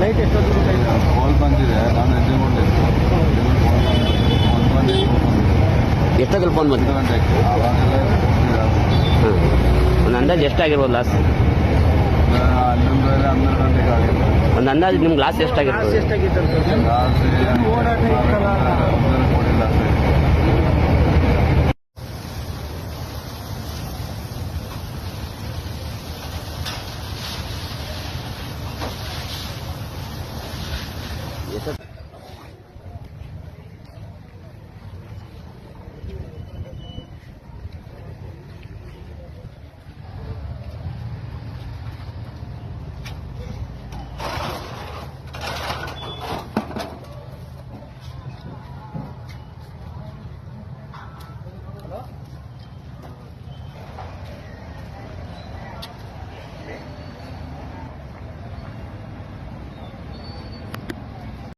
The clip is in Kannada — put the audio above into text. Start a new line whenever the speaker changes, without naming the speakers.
ಲೈಟ್ ಎಷ್ಟೊತ್ತು
ಕಾಲ್ ಬಂದಿದೆ. ನಾನು ಎದ್ದುಕೊಂಡಿದ್ದೆ ಒಂದು
ಎಷ್ಟೊತ್ತಲ್ಲಿ ಫೋನ್ ಬಂದಿದೆ?
ಒಂದು
ಅಂದಾಜು ಎಷ್ಟಾಗಿರ್ಬೋದು ಲಾಸ್ ಒಂದು ಅಂದಾಜು ನಿಮ್ಗೆ ಲಾಸ್ ಎಷ್ಟಾಗಿರ್ಬೋದು?
Y eso